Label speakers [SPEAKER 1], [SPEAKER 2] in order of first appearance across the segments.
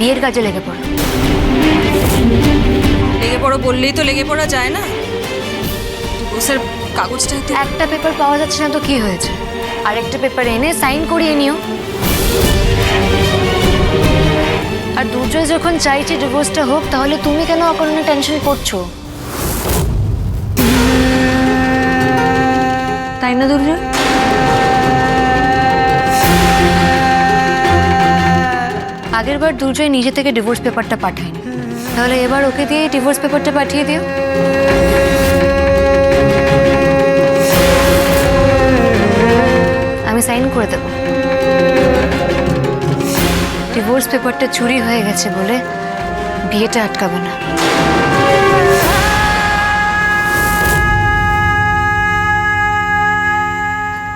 [SPEAKER 1] বিয়ের কাজে লেগে পড়ো।
[SPEAKER 2] লেগে পড়ো বললেই তো লেগে পড়া যায় না। স্যার কাগজটা একটু
[SPEAKER 1] একটা পেপার পাওয়া যাচ্ছে না তো কি হয়েছে? আরেকটা পেপার এনে সাইন করিয়ে নিও। আর দুজয় যখন চাইছে ডিভোর্সটা হোক তাহলে তুমি কেন অকারণে টেনশন করছ তাই না দুর্জয় আগের বার দুর্জয় নিজে থেকে ডিভোর্স পেপারটা পাঠায়নি। তাহলে এবার ওকে দিয়ে ডিভোর্স পেপারটা পাঠিয়ে দিও। আমি সাইন করে দেব। ডিভোর্স পেপারটা চুরি হয়ে গেছে বলে বিয়েটা আটকাবে না।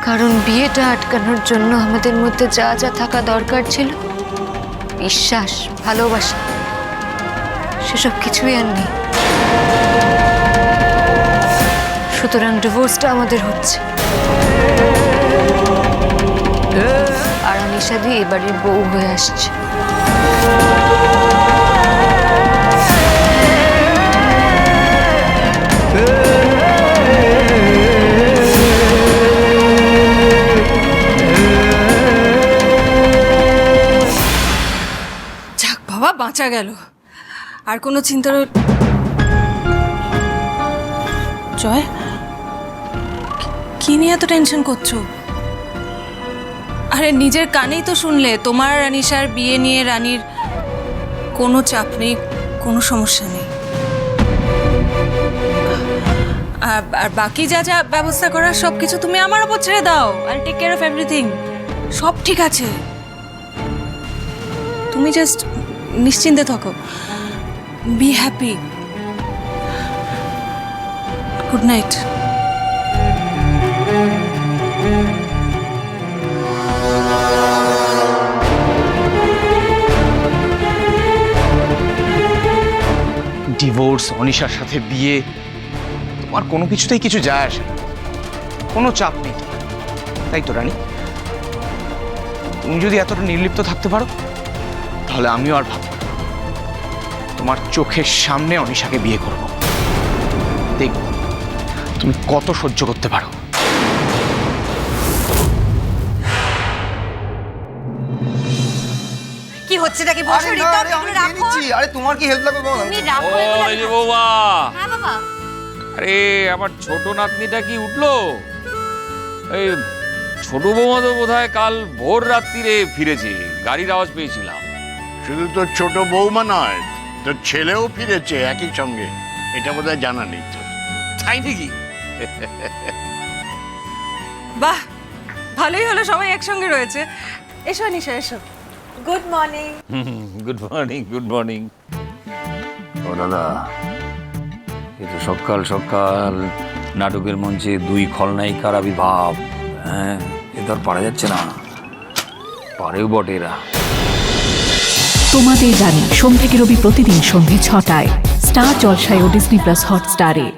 [SPEAKER 1] কারণ বিয়েটা আটকানোর জন্য আমাদের মধ্যে যা যা থাকা দরকার ছিল বিশ্বাস, ভালোবাসা, সেসব কিছুই আর নেই। সুতরাং ডিভোর্সটা আমাদের হচ্ছে। আর আমি সাধু এবারের বউ হয়ে আসছে।
[SPEAKER 2] বাঁচা গেল। আর কোনো চিন্তার জয়, কি- নিয়ে এত টেনশন করছ? আরে, নিজের কানেই তো শুনলে, তোমার আর আনিশার বিয়ে নিয়ে রানীর কোনো চাপ নেই, কোনো সমস্যা নেই। আর আর বাকি যা যা ব্যবস্থা করার সব কিছু তুমি আমার ওপর ছেড়ে দাও। আর টেক কেয়ার অফ এভরিথিং সব ঠিক আছে। তুমি জাস্ট নিশ্চিন্তে থাকো। Be happy good night
[SPEAKER 3] divorce অনিশার সাথে বিয়ে, তোমার কোনো কিছুতেই কিছু যায় আসে না। কোনো চাপ নেই তাই তো, রানী? তুমি যদি এতটা নির্লিপ্ত থাকতে পারো তাহলে আমিও আর ভাববো। তোমার চোখের সামনে অনিশাকে বিয়ে করব। দেখব তুমি কত সহ্য করতে পারো।
[SPEAKER 4] কি হচ্ছে নাকি? বসো
[SPEAKER 5] আরে
[SPEAKER 4] রিতা রাখো।
[SPEAKER 5] তোমার কি হেল্প লাগবে
[SPEAKER 4] তুমি রাখো
[SPEAKER 6] এই যে বৌমা।
[SPEAKER 4] হ্যাঁ বাবা।
[SPEAKER 6] আরে আমার ছোট নাতনিটা কি উঠল? এই ছোট বৌমা তো বোধহয় কাল ভোর রাত্রিরে ফিরেছে। গাড়ির আওয়াজ পেয়েছিলাম।
[SPEAKER 7] শুধু তোর ছোট বৌমা নয় তোর ছেলেও ফিরেছে একই সঙ্গে। এটা বোধহয় জানা নেই তোর।
[SPEAKER 6] তাই নাকি?
[SPEAKER 2] বাহ ভালোই হলো সবাই একসঙ্গে রয়েছে। এসো নিশা এসো।
[SPEAKER 4] Good morning
[SPEAKER 6] good morning good morning
[SPEAKER 8] ও দাদা এ তো সকাল সকাল। নাটকের মঞ্চে দুই খলনায়িকার আবির্ভাব। হ্যাঁ এ তো আর পারা যাচ্ছে না। পারেও বটে এরা
[SPEAKER 9] তোমাদের জানি সোম থেকে রবি প্রতিদিন সন্ধ্যে ছটায়। স্টার জলসায় ও ডিসনি প্লাস হটস্টারে।